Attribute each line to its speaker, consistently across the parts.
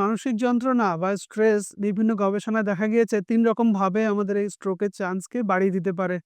Speaker 1: মানসিক যন্ত্রণা বা স্ট্রেস বিভিন্ন গবেষণায় দেখা গিয়েছে, তিন রকম ভাবে আমাদের এই স্ট্রোকের চান্সকে বাড়িয়ে দিতে পারে।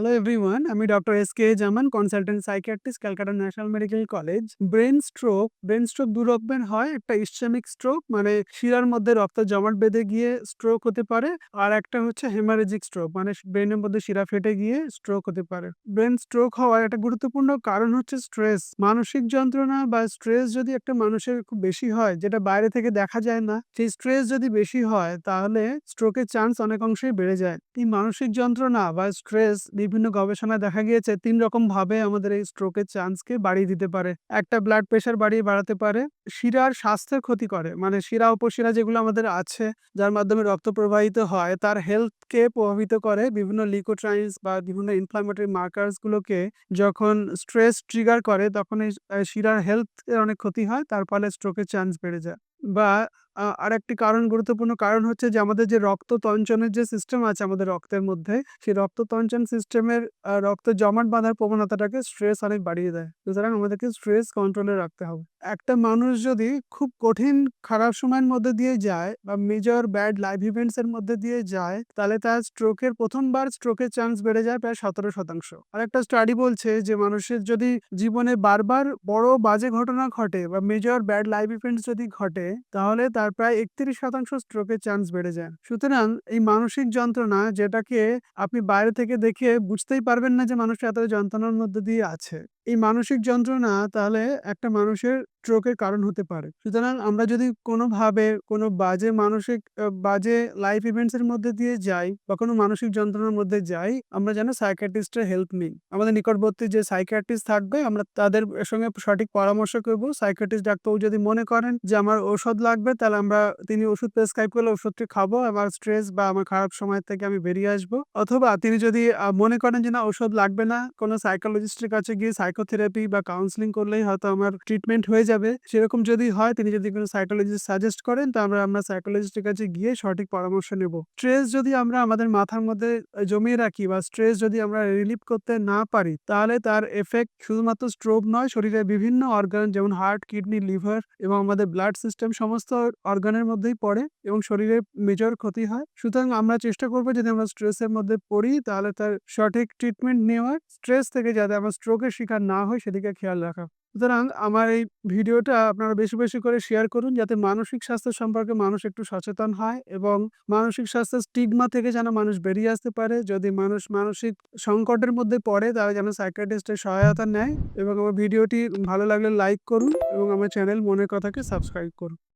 Speaker 1: হ্যালো এভরিওয়ান আমি doctor S K Zaman consultant psychiatrist Calcutta national medical college brain stroke brain stroke দু রকমের হয়। একটা ইসচেমিক স্ট্রোক মানে শিরার মধ্যে রক্ত জমাট বেঁধে গিয়ে স্ট্রোক হতে পারে। আর একটা হচ্ছে হেমারেজিক স্ট্রোক মানে ব্রেনের মধ্যে শিরা ফেটে গিয়ে স্ট্রোক হতে পারে। ব্রেন স্ট্রোক হওয়ার একটা গুরুত্বপূর্ণ কারণ হচ্ছে স্ট্রেস মানসিক যন্ত্রণা বা স্ট্রেস যদি একটা মানুষের খুব বেশি হয়, যেটা বাইরে থেকে দেখা যায় না, সেই স্ট্রেস যদি বেশি হয়, তাহলে স্ট্রোকের চান্স অনেক অংশেই বেড়ে যায়। এই মানসিক যন্ত্রণা বা স্ট্রেস বিভিন্ন গবেষণায় দেখা গিয়েছে, তিন রকম ভাবে আমাদের এই স্ট্রোকের চান্সকে বাড়িয়ে দিতে পারে। একটা ব্লাড প্রেশার বাড়িয়ে বাড়াতে পারে, শিরার স্বাস্থ্যের ক্ষতি করে। মানে শিরা উপশিরা যেগুলো আমাদের আছে, যার মাধ্যমে রক্ত প্রবাহিত হয়, তার হেলথকে প্রভাবিত করে বিভিন্ন লিকোট্রাইন্স বা বিভিন্ন ইনফ্লামেটরি মার্কার্স গুলোকে যখন স্ট্রেস ট্রিগার করে, তখন এই শিরার হেলথ এর অনেক ক্ষতি হয়, তার ফলে স্ট্রোকের চান্স বেড়ে যায়। বা আ আরেকটি কারণ গুরুত্বপূর্ণ কারণ হচ্ছে যে আমাদের যে রক্ত তঞ্চনের যে সিস্টেম আছে আমাদের রক্তের মধ্যে, সেই রক্ত তঞ্চন সিস্টেমের রক্ত জমাট বাঁধার প্রবণতাটাকে স্ট্রেস অনেক বাড়িয়ে দেয়। সুতরাং আমাদেরকে স্ট্রেস কন্ট্রোলে রাখতে হবে। একটা মানুষ যদি খুব কঠিন খারাপ সময়ের মধ্যে দিয়ে যায় বা মেজর ব্যাড লাইফ ইভেন্টস এর মধ্যে দিয়ে যায়, তাহলে তার স্ট্রোকের ১ম বার স্ট্রোকের চান্স বেড়ে যায় প্রায় ১৭% আরেকটা স্টাডি বলছে যে মানুষের যদি জীবনে বারবার বড় বাজে ঘটনা ঘটে বা মেজর ব্যাড লাইফ ইভেন্টস যদি ঘটে, তাহলে তার প্রায় ৩১% স্ট্রোকের চান্স বেড়ে যায়। সুতরাং এই মানসিক যন্ত্রণা যেটাকে আপনি বাইরে থেকে দেখে বুঝতেই পারবেন না যে মানুষটা এত যন্ত্রণার মধ্যে দিয়ে আছে। এই মানসিক যন্ত্রণা তাহলে একটা মানুষের স্ট্রোকের কারণ হতে পারে। সুতরাং আমরা যদি কোনোভাবে কোনো বাজে মানসিক বাজে লাইফ ইভেন্টস এর মধ্যে দিয়ে যাই বা কোনো মানসিক যন্ত্রণার মধ্যে যাই, আমরা যেন সাইকিয়াট্রিস্ট এর হেল্প নিই। আমাদের নিকটবর্তী যে সাইকিয়াট্রিস্ট থাকবে আমরা তাদের সঙ্গে সঠিক পরামর্শ করব। সাইকিয়াট্রিস্ট ডাক্তারবাবু যদি মনে করেন যে আমার ওষুধ লাগবে তাহলে আমরা তিনি ওষুধ প্রেসক্রাইব করলে ওষুধটি খাব। আমার স্ট্রেস বা আমার খারাপ সময় থেকে আমি বেরিয়ে আসব। অথবা তিনি যদি মনে করেন যে না ওষুধ লাগবে না, কোনো সাইকোলজিস্টের কাছে গিয়ে সাইকোথেরাপি বা কাউন্সেলিং করলেই হয়তো আমার ট্রিটমেন্ট হয়ে যাবে। সেরকম যদি হয় তিনি যদি কোনো সাইকোলজিস্ট সাজেস্ট করেন তাহলে আমরা আমরা এর কাছে গিয়ে সঠিক পরামর্শ নেব। স্ট্রেস যদি আমরা আমাদের মাথার মধ্যে জমিয়ে রাখি বা স্ট্রেস যদি আমরা রিলিভ করতে না পারি, তাহলে তার এফেক্ট শুধুমাত্র স্ট্রোক নয় শরীরের বিভিন্ন অর্গান যেমন হার্ট, কিডনি, লিভার এবং আমাদের ব্লাড সিস্টেম সমস্ত অর্গানের মধ্যেই পড়ে এবং শরীরের মেজর ক্ষতি হয়। সুতরাং আমরা চেষ্টা করব যদি আমরা স্ট্রেসের মধ্যে পড়ি তাহলে তার সঠিক ট্রিটমেন্ট নেওয়ার, স্ট্রেস থেকে যাতে আমরা স্ট্রোকের শিকার না হয় সেদিকে খেয়াল রাখা। সুতরাং আমার এই ভিডিওটা আপনারা বেশি, বেশি করে শেয়ার করুন যাতে মানসিক স্বাস্থ্য সম্পর্কে মানুষ একটু সচেতন হয় এবং মানসিক স্বাস্থ্যের স্টিগমা থেকে যেন মানুষ বেরিয়ে আসতে পারে। যদি মানুষ মানসিক সংকটের মধ্যে পড়ে তারা যেন সাইকাটিস্টের সহায়তা নেয় এবং আমার ভিডিওটি ভালো লাগলে লাইক করুন এবং আমার চ্যানেল মনের কথাকে সাবস্ক্রাইব করুন।